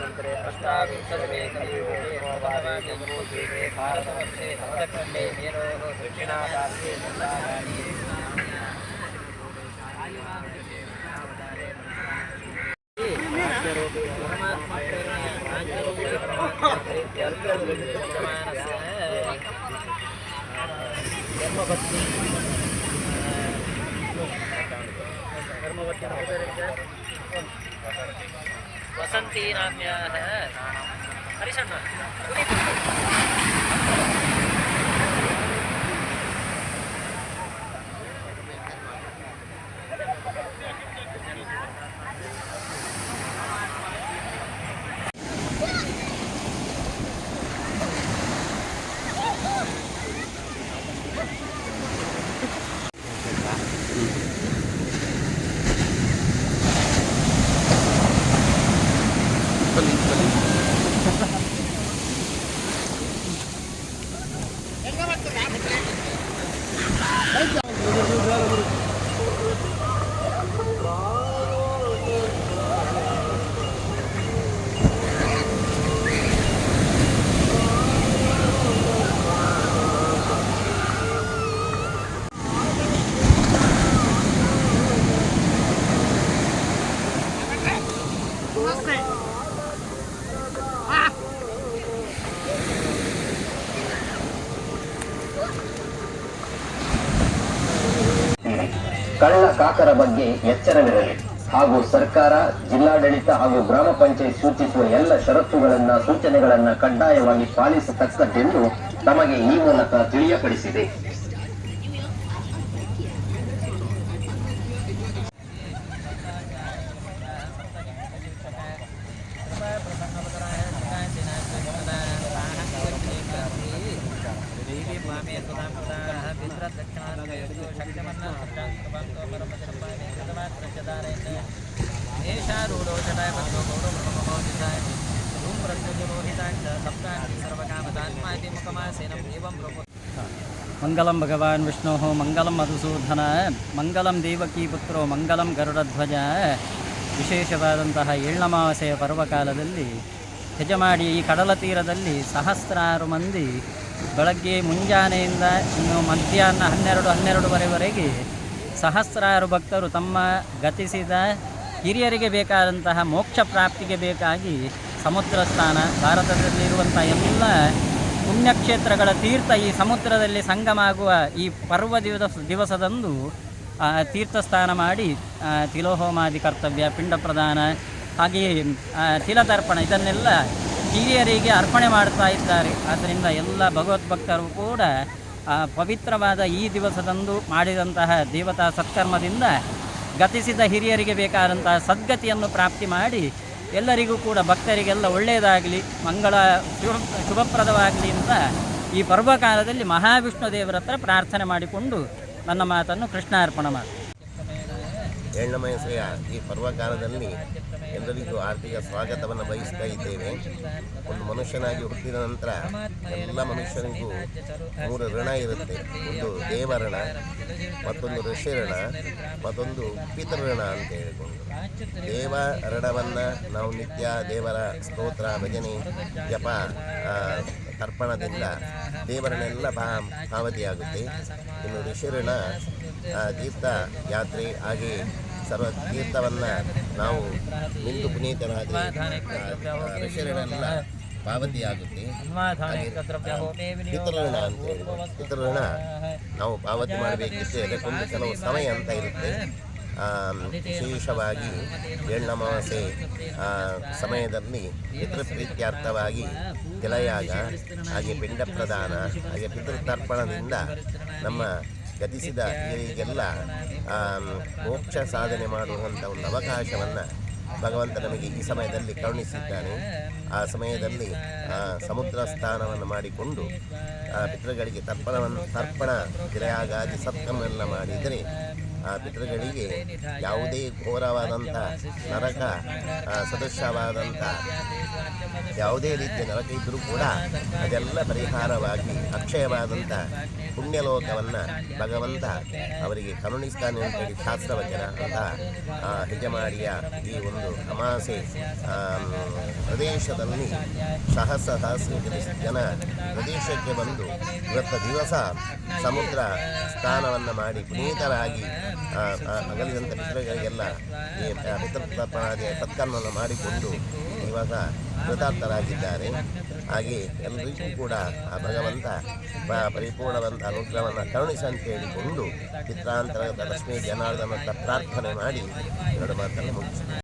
मंत्रे अष्टाविंशतिवेकयुगे भारतवर्षे सप्तखण्डे मेरोः दक्षिणाकाशे मन्दाराणि कर्मभक्ति कर्मभक्ति वसन्ति नाम्याः हरिशन्वा ಕಳ್ಳ ಕಾಕರ ಬಗ್ಗೆ ಎಚ್ಚರವಿರಲಿ. ಹಾಗೂ ಸರ್ಕಾರ, ಜಿಲ್ಲಾಡಳಿತ ಹಾಗೂ ಗ್ರಾಮ ಪಂಚಾಯತ್ ಸೂಚಿಸುವ ಎಲ್ಲ ಷರತ್ತುಗಳನ್ನ, ಸೂಚನೆಗಳನ್ನ ಕಡ್ಡಾಯವಾಗಿ ಪಾಲಿಸತಕ್ಕದ್ದೆಂದು ತಮಗೆ ಈ ಮೂಲಕ ತಿಳಿಯಪಡಿಸಿದೆ. ಮಂಗಲಂ ಭಗವಾನ್ ವಿಷ್ಣು, ಮಂಗಲಂ ಮಧುಸೂದನ, ಮಂಗಲಂ ದೇವಕೀಪುತ್ರೋ ಮಂಗಲಂ ಗರುಡಧ್ವಜ. ವಿಶೇಷವಾದಂತಹ ಏಳ್ನಮಾವಾಸೆಯ ಪರ್ವಕಾಲದಲ್ಲಿ ಹೆಜಮಾಡಿ ಈ ಕಡಲ ತೀರದಲ್ಲಿ ಸಹಸ್ರಾರು ಮಂದಿ ಬೆಳಗ್ಗೆ ಮುಂಜಾನೆಯಿಂದ ಇನ್ನು ಮಧ್ಯಾಹ್ನ ಹನ್ನೆರಡು, ಹನ್ನೆರಡುವರೆವರೆಗೆ ಸಹಸ್ರಾರು ಭಕ್ತರು ತಮ್ಮ ಗತಿಸಿದ ಹಿರಿಯರಿಗೆ ಬೇಕಾದಂತಹ ಮೋಕ್ಷ ಪ್ರಾಪ್ತಿಗೆ ಬೇಕಾಗಿ ಸಮುದ್ರ ಸ್ಥಾನ ಭಾರತದಲ್ಲಿ ಇರುವಂಥ ಎಲ್ಲ ಪುಣ್ಯಕ್ಷೇತ್ರಗಳ ತೀರ್ಥ ಈ ಸಮುದ್ರದಲ್ಲಿ ಸಂಗಮ ಆಗುವ ಈ ಪರ್ವ ದಿವಸ ದಿವಸದಂದು ತೀರ್ಥಸ್ಥಾನ ಮಾಡಿ ತಿಲೋಹೋಮಾದಿ ಕರ್ತವ್ಯ ಪಿಂಡ ಪ್ರದಾನ ಹಾಗೆಯೇ ತಿಲತರ್ಪಣ ಇದನ್ನೆಲ್ಲ ಹಿರಿಯರಿಗೆ ಅರ್ಪಣೆ ಮಾಡ್ತಾ ಇದ್ದಾರೆ. ಆದ್ದರಿಂದ ಎಲ್ಲ ಭಗವದ್ಭಕ್ತರು ಕೂಡ ಪವಿತ್ರವಾದ ಈ ದಿವಸದಂದು ಮಾಡಿದಂತಹ ದೇವತಾ ಸತ್ಕರ್ಮದಿಂದ ಗತಿಸಿದ ಹಿರಿಯರಿಗೆ ಬೇಕಾದಂತಹ ಸದ್ಗತಿಯನ್ನು ಪ್ರಾಪ್ತಿ ಮಾಡಿ, ಎಲ್ಲರಿಗೂ ಕೂಡ ಭಕ್ತರಿಗೆಲ್ಲ ಒಳ್ಳೆಯದಾಗಲಿ, ಮಂಗಳ ಶುಭ, ಶುಭಪ್ರದವಾಗಲಿ ಅಂತ ಈ ಪರ್ವಕಾಲದಲ್ಲಿ ಮಹಾವಿಷ್ಣು ದೇವರ ಹತ್ರ ಪ್ರಾರ್ಥನೆ ಮಾಡಿಕೊಂಡು ನನ್ನ ಮಾತನ್ನು ಕೃಷ್ಣಾರ್ಪಣ ಮಾಡಿ. ಎಳ್ಳಮಯಸೆಯ ಈ ಪರ್ವಕಾಲದಲ್ಲಿ ಎಲ್ಲರಿಗೂ ಆರ್ಥಿಕ ಸ್ವಾಗತವನ್ನು ಬಯಸ್ತಾ ಇದ್ದೇವೆ. ಒಂದು ಮನುಷ್ಯನಾಗಿ ಹುಟ್ಟಿದ ನಂತರ ಎಲ್ಲ ಮನುಷ್ಯನಿಗೂ ಮೂರು ಋಣ ಇರುತ್ತೆ. ಒಂದು ದೇವಋಣ ಮತ್ತೊಂದು ಋಷಿ ಋಣ, ಮತ್ತೊಂದು ಪಿತೃಋಣ ಅಂತ ಹೇಳಿಕೊಂಡು ದೇವ ಋಣವನ್ನು ನಾವು ನಿತ್ಯ ದೇವರ ಸ್ತೋತ್ರ ಭಜನೆ, ಜಪ ತರ್ಪಣದಿಂದ ದೇವರನ್ನೆಲ್ಲ ಭಾ ಪಾವತಿಯಾಗುತ್ತೆ ಇನ್ನು ಋಷಿರಣ ತೀರ್ಥ ಯಾತ್ರೆ ಹಾಗೆ ಸರ್ವ ತೀರ್ಥವನ್ನು ನಾವು ನಿಂತು ಪುನೀತರಾದರೆ ಋಷಿರಣೆಲ್ಲ ಪಾವತಿಯಾಗುತ್ತೆ. ಪಿತೃಋಣ ಅಂತ ಹೇಳಿ ಪಿತೃಋಣ ನಾವು ಪಾವತಿ ಮಾಡಬೇಕಿತ್ತು. ಅದಕ್ಕೊಂದು ಕೆಲವು ಸಮಯ ಅಂತ ಇರುತ್ತೆ. ವಿಶೇಷವಾಗಿ ಎಳ್ಳಮಾವಾಸೆ ಸಮಯದಲ್ಲಿ ಪಿತೃಪ್ರೀತ್ಯಾರ್ಥವಾಗಿ ತಿಲಯಾಗ ಹಾಗೆ ಪಿಂಡ ಪ್ರದಾನ, ಹಾಗೆ ಪಿತೃತರ್ಪಣದಿಂದ ನಮ್ಮ ಗತಿಸಿದ ಹಿರಿಯರಿಗೆಲ್ಲ ಮೋಕ್ಷ ಸಾಧನೆ ಮಾಡುವಂಥ ಒಂದು ಅವಕಾಶವನ್ನು ಭಗವಂತ ನಮಗೆ ಈ ಸಮಯದಲ್ಲಿ ಕರುಣಿಸಿದ್ದಾನೆ. ಆ ಸಮಯದಲ್ಲಿ ಸಮುದ್ರ ಸ್ಥಾನವನ್ನು ಮಾಡಿಕೊಂಡು ಪಿತೃಗಳಿಗೆ ತರ್ಪಣವನ್ನು ತರ್ಪಣ ತಿಲಯಾಗಾದಿ ಸತ್ಕರ್ಮೆಲ್ಲ ಮಾಡಿದರೆ ಆ ಪಿತೃಗಳಿಗೆ ಯಾವುದೇ ಘೋರವಾದಂಥ ನರಕ ಸದೃಶವಾದಂಥ ಯಾವುದೇ ರೀತಿಯ ನರಕ ಇದ್ದರೂ ಕೂಡ ಅದೆಲ್ಲ ಪರಿಹಾರವಾಗಿ ಅಕ್ಷಯವಾದಂಥ ಪುಣ್ಯಲೋಕವನ್ನು ಭಗವಂತ ಅವರಿಗೆ ಕರುಣಿಸ್ತಾನೆ ಅಂತೇಳಿ ಶಾಸ್ತ್ರವಚನ ಅಂತ ಹೆಜಮಾಡಿಯ ಈ ಒಂದು ಅಮಾಸೆ ಪ್ರದೇಶದಲ್ಲಿ ಸಹಸ್ರ ಸಹಸ್ರ ಜನ ಪ್ರದೇಶಕ್ಕೆ ಬಂದು ಇವತ್ತ ದಿವಸ ಸಮುದ್ರ ಸ್ನಾನವನ್ನು ಮಾಡಿ ಪುನೀತರಾಗಿ ಅಗಲಿದಂಥ ಮಿತ್ರಗಳಿಗೆಲ್ಲ ಈ ಪಿತೃತರ್ಪಣಾದಿಯ ಸತ್ಕರ್ಮವನ್ನು ಮಾಡಿಕೊಂಡು ಇವಾಗ ಕೃತಾರ್ಥರಾಗಿದ್ದಾರೆ. ಹಾಗೆ ಎಲ್ಲರಿಗೂ ಕೂಡ ಆ ಭಗವಂತ ಪರಿಪೂರ್ಣವಂತ ಅನುಗ್ರಹವನ್ನು ಕರುಣಿಸ ಅಂತ ಹೇಳಿಕೊಂಡು ಚಿತ್ರಾಂತರದ ಲಕ್ಷ್ಮೀ ಜನಾರ್ದನ ಪ್ರಾರ್ಥನೆ ಮಾಡಿ ಎರಡು ಮಾತನ್ನು ಮುಗಿಸ್ತಾರೆ